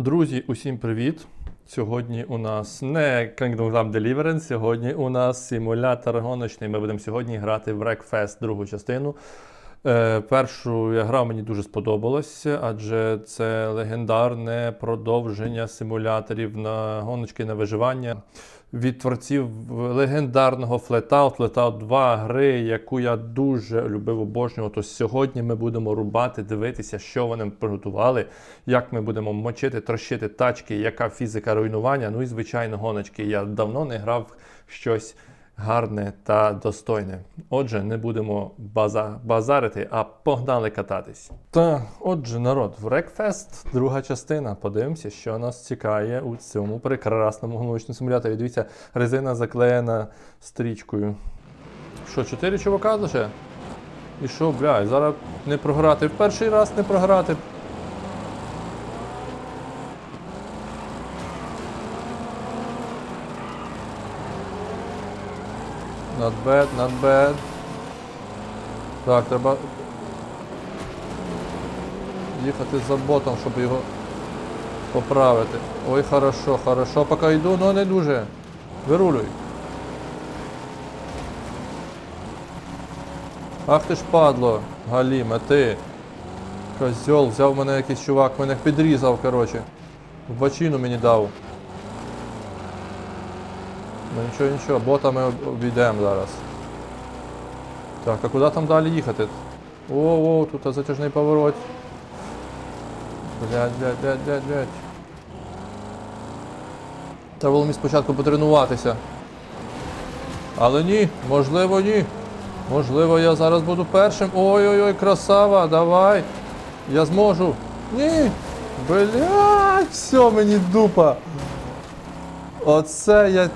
Друзі, усім привіт! Сьогодні у нас не Kingdom Come Deliverance, сьогодні у нас симулятор гоночний. Ми будемо сьогодні грати в Wreckfest другу частину. Е, першу я грав, мені дуже сподобалось, адже це легендарне продовження симуляторів на гоночки на виживання від творців легендарного Flatout, Flatout 2 гри, яку я дуже любив обожнювати. То сьогодні ми будемо рубати, дивитися, що вони приготували, як ми будемо мочити, трощити тачки, яка фізика руйнування. Ну і звичайно, гоночки. Я давно не грав щось гарне та достойне. Отже, не будемо база- базарити, а погнали кататись. Та, отже, народ, Рекфест, друга частина. Подивимося, що нас цікає у цьому прекрасному гоночному симуляторі. Дивіться, резина заклеєна стрічкою. Що, чотири чувака лише? І що, бля, зараз не програти. В перший раз не програти. Not bad, not bad. Так, треба їхати за ботом, щоб його поправити. Ой, хорошо, хорошо, поки йду, але не дуже. Вирулюй. Ах ти ж падло, Галіме, ти. Козьол, взяв мене якийсь чувак, мене підрізав, коротше. В бочину мені дав. Ну нічого, нічого, бота ми об- обійдемо зараз. Так, а куди там далі їхати? О, тут затяжний поворот. Блядь, блядь, блядь, блядь, блядь. Треба було мені спочатку потренуватися. Але ні, можливо, ні. Можливо, я зараз буду першим. Ой-ой-ой, красава, давай. Я зможу. Ні. Блядь, все, мені дупа. Оце я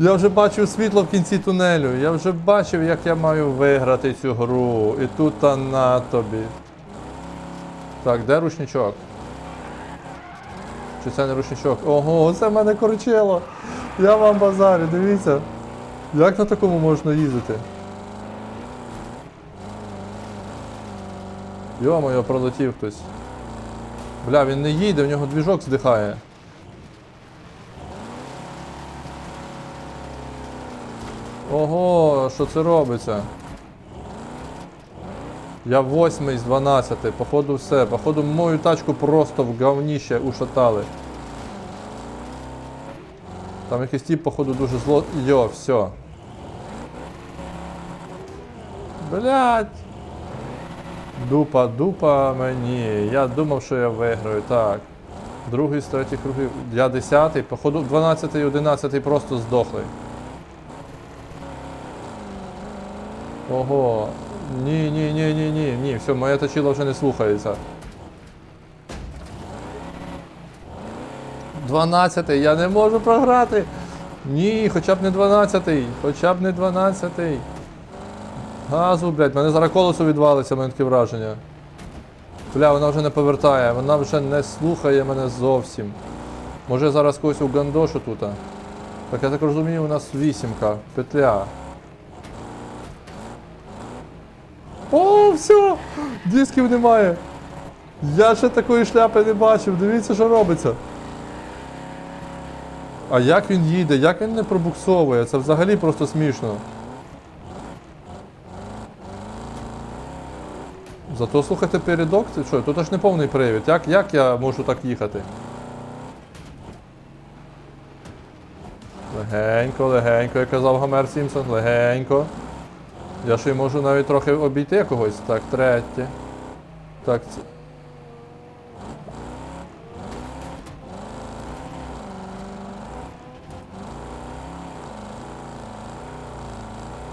я вже бачив світло в кінці тунелю. Я вже бачив, як я маю виграти цю гру. І тут та на тобі. Так, де рушничок? Чи це не рушничок? Ого, це в мене корчило. Я вам базарю, дивіться. Як на такому можна їздити? Йо-моє, пролетів хтось. Бля, він не їде, в нього двіжок здихає. Ого, що це робиться? Я восьмий з 12, походу все. Походу мою тачку просто в говніще ушатали. Там якийсь тип, походу, дуже зло. Йо, все. Блять. Дупа, дупа мені. Я думав, що я виграю. Так. Другий з третіх кругів. Я десятий, походу 12 і 11 просто здохли. Ого. Ні, ні, ні, ні, ні, ні, все, моя точила вже не слухається. 12, я не можу програти. Ні, хоча б не 12, хоча б не 12-й. Газу, блядь, мене зараз колесо відвалиться, мене таке враження. Бля, вона вже не повертає, вона вже не слухає мене зовсім. Може зараз когось угандошу тут. Так я так розумію, у нас вісімка, петля. О, все! Дисків немає. Я ще такої шляпи не бачив. Дивіться, що робиться. А як він їде, як він не пробуксовує? Це взагалі просто смішно. Зато слухайте передок, це що, тут аж не повний привід. Як, як я можу так їхати? Легенько, легенько, як казав Гомер Сімпсон, легенько. Я ще й можу навіть трохи обійти когось. Так, третє. Так. Це...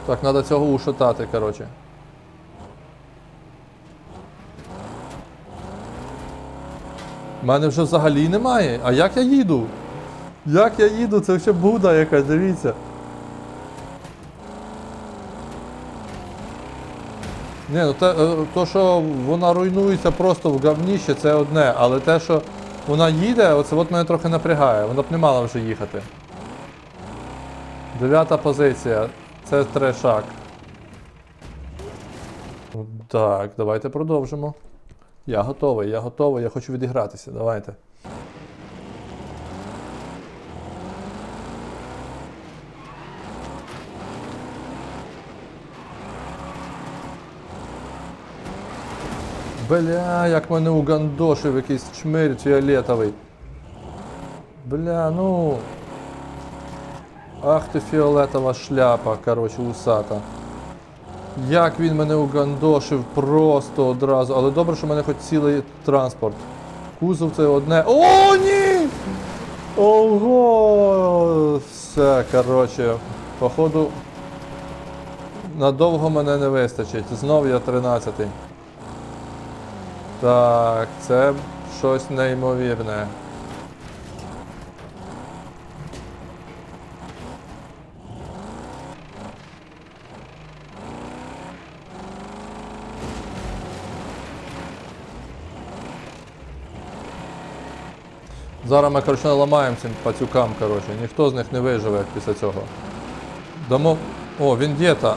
Так, треба цього ушатати, коротше. У мене вже взагалі немає. А як я їду? Як я їду? Це ще буда якась, дивіться. Ні, ну те, е, то, що вона руйнується просто в говніще, це одне, але те, що вона їде, оце от мене трохи напрягає, вона б не мала вже їхати. Дев'ята позиція. Це трешак. Так, давайте продовжимо. Я готовий, я готовий, я хочу відігратися. Давайте. Бля, як мене угандошив якийсь чмирь фіолетовий. Бля, ну. Ах ти фіолетова шляпа, коротше, усата. Як він мене угандошив просто одразу. Але добре, що в мене хоч цілий транспорт. Кузов це одне. О, ні! Ого! Все, коротше, походу. Надовго мене не вистачить. Знов я 13-й. Так, це щось неймовірне. Зараз ми, коротше, наламаємо цим пацюкам, коротше. Ніхто з них не виживе після цього. Дамо. О, він дєта.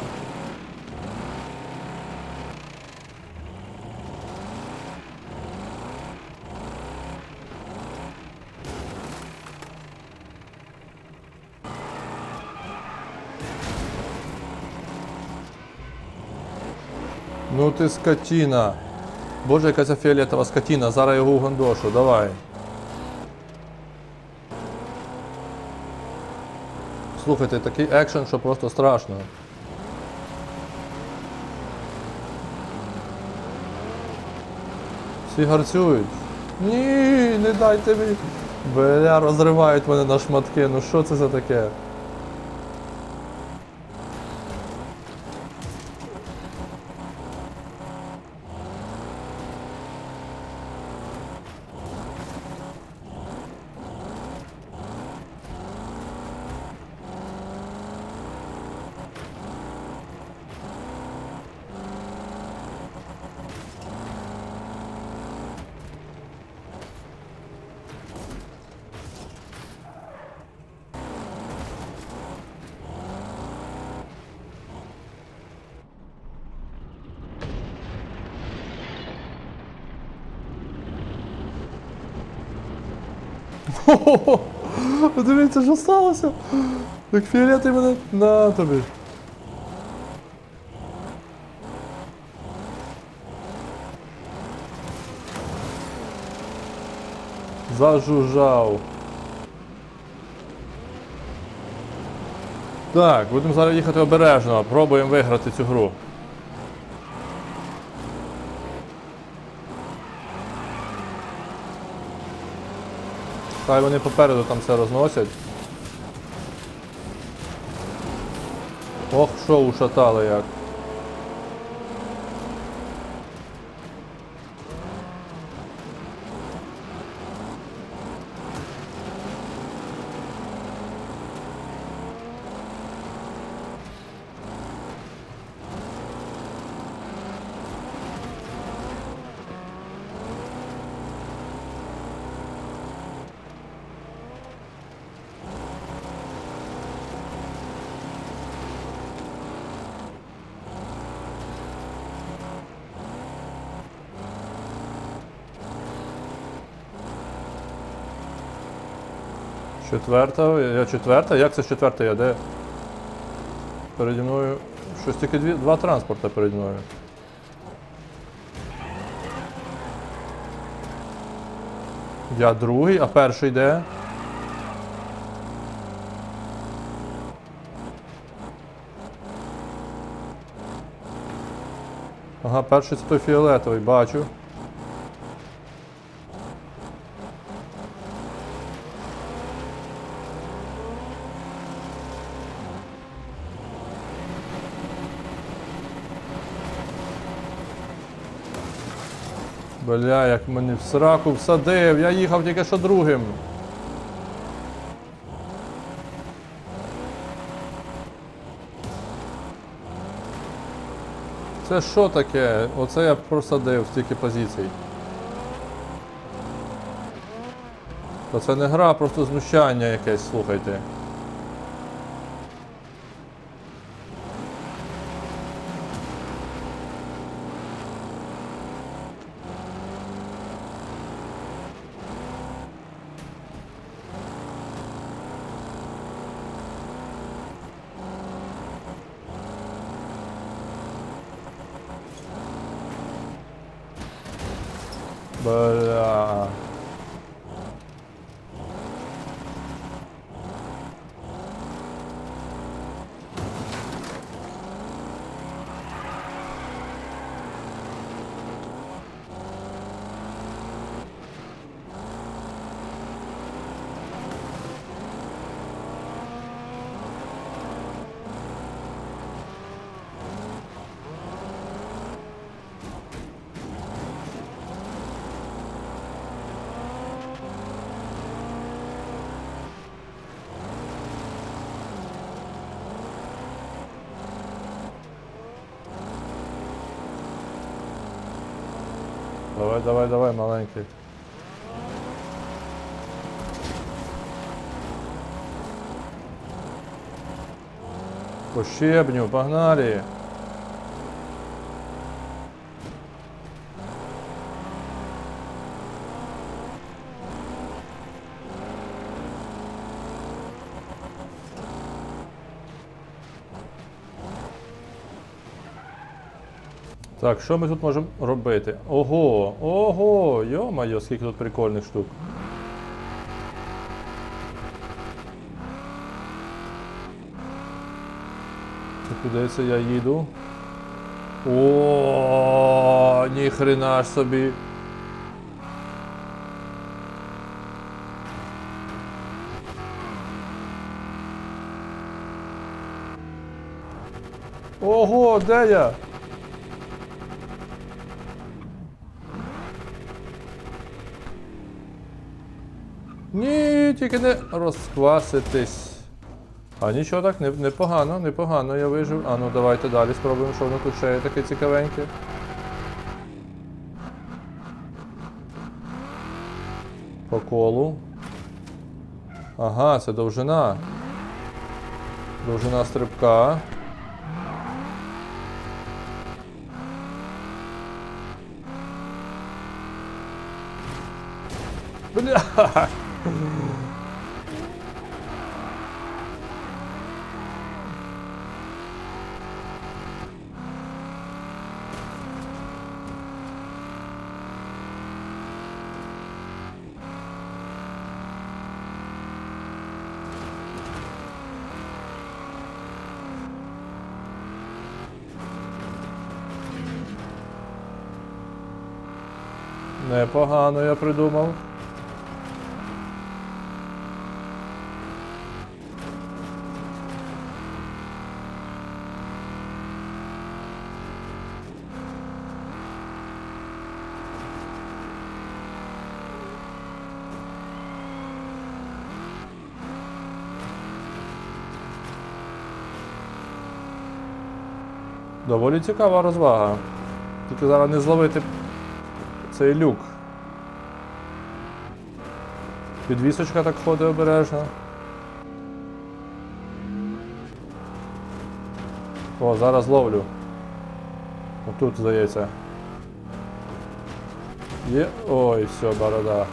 Ну ти скотіна. Боже, яка ця фіолетова скотіна, зараз його угандошу, давай. Слухайте, такий екшен, що просто страшно. Всі гарцюють. Ні, не дайте мені. Бля, розривають мене на шматки. Ну що це за таке? Хо-хо-хо! Подивіться, що сталося? Як фіолети мене на тобі. Зажужжав. Так, будемо зараз їхати обережно, пробуємо виграти цю гру. Хай вони попереду там все розносять. Ох, що ушатали як. Четверта, я четверта. Як це четверта? Я де? Переді мною. Щось тільки дві, два транспорта переді мною. Я другий, а перший де? Ага, перший це той фіолетовий, бачу. Бля, як мені в сраку всадив, я їхав тільки що другим. Це що таке? Оце я просадив стільки позицій. Та це не гра, просто знущання якесь, слухайте. Бля. Давай, давай, давай, маленький. По щебню, погнали. Так, що ми тут можемо робити? Ого, ого, йо-моє, скільки тут прикольних штук. Куди це я їду? О, ніхрена ж собі. Ого, де я? Ні, тільки не розкваситись. А нічого так, не- непогано, непогано я вижив. А ну давайте далі спробуємо, що воно тут ще є таке цікавеньке. По колу. Ага, це довжина. Довжина стрибка. Бля! Непогано я придумав. Доволі цікава розвага. Тільки зараз не зловити цей люк. Підвісочка так ходить обережно. О, зараз ловлю. Отут, здається. Є. Ой, все, борода.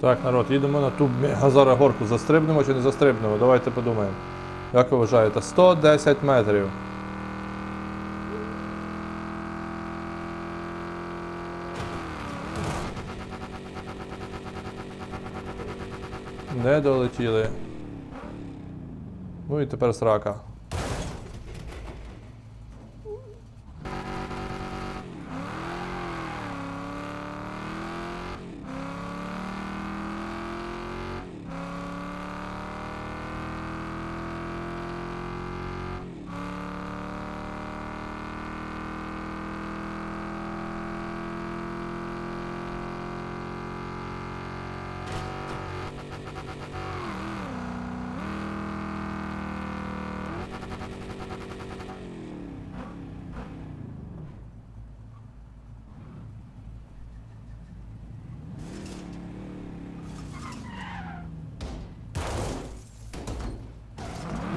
Так, народ, їдемо на ту мега зараз горку. Застрибнемо чи не застрибнемо? Давайте подумаємо. Як ви вважаєте? 110 метрів. Не долетіли. Ну і тепер срака.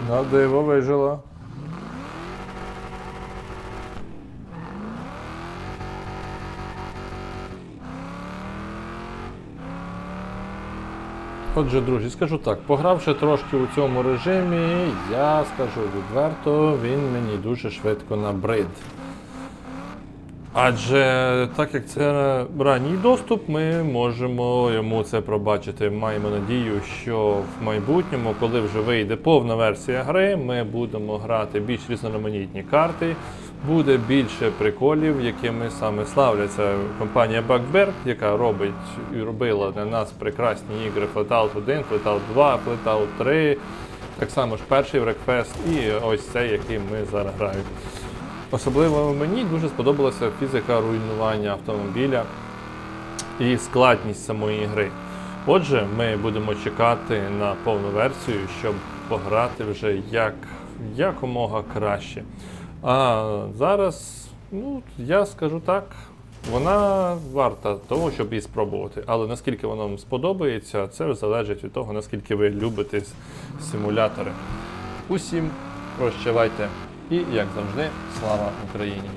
На диво вижила. Отже, друзі, скажу так, погравши трошки у цьому режимі, я скажу відверто, він мені дуже швидко набрид. Адже так як це ранній доступ, ми можемо йому це пробачити. Маємо надію, що в майбутньому, коли вже вийде повна версія гри, ми будемо грати більш різноманітні карти. Буде більше приколів, якими саме славляться компанія Bugbear, яка робить і робила для нас прекрасні ігри Flatout 1, Flatout 2, Flatout 3. Так само ж перший Wreckfest і ось цей, який ми зараз граємо. Особливо мені дуже сподобалася фізика руйнування автомобіля і складність самої гри. Отже, ми будемо чекати на повну версію, щоб пограти вже як якомога краще. А зараз, ну, я скажу так, вона варта того, щоб її спробувати. Але наскільки вона вам сподобається, це залежить від того, наскільки ви любите симулятори. Усім прощавайте і, як завжди, слава Україні!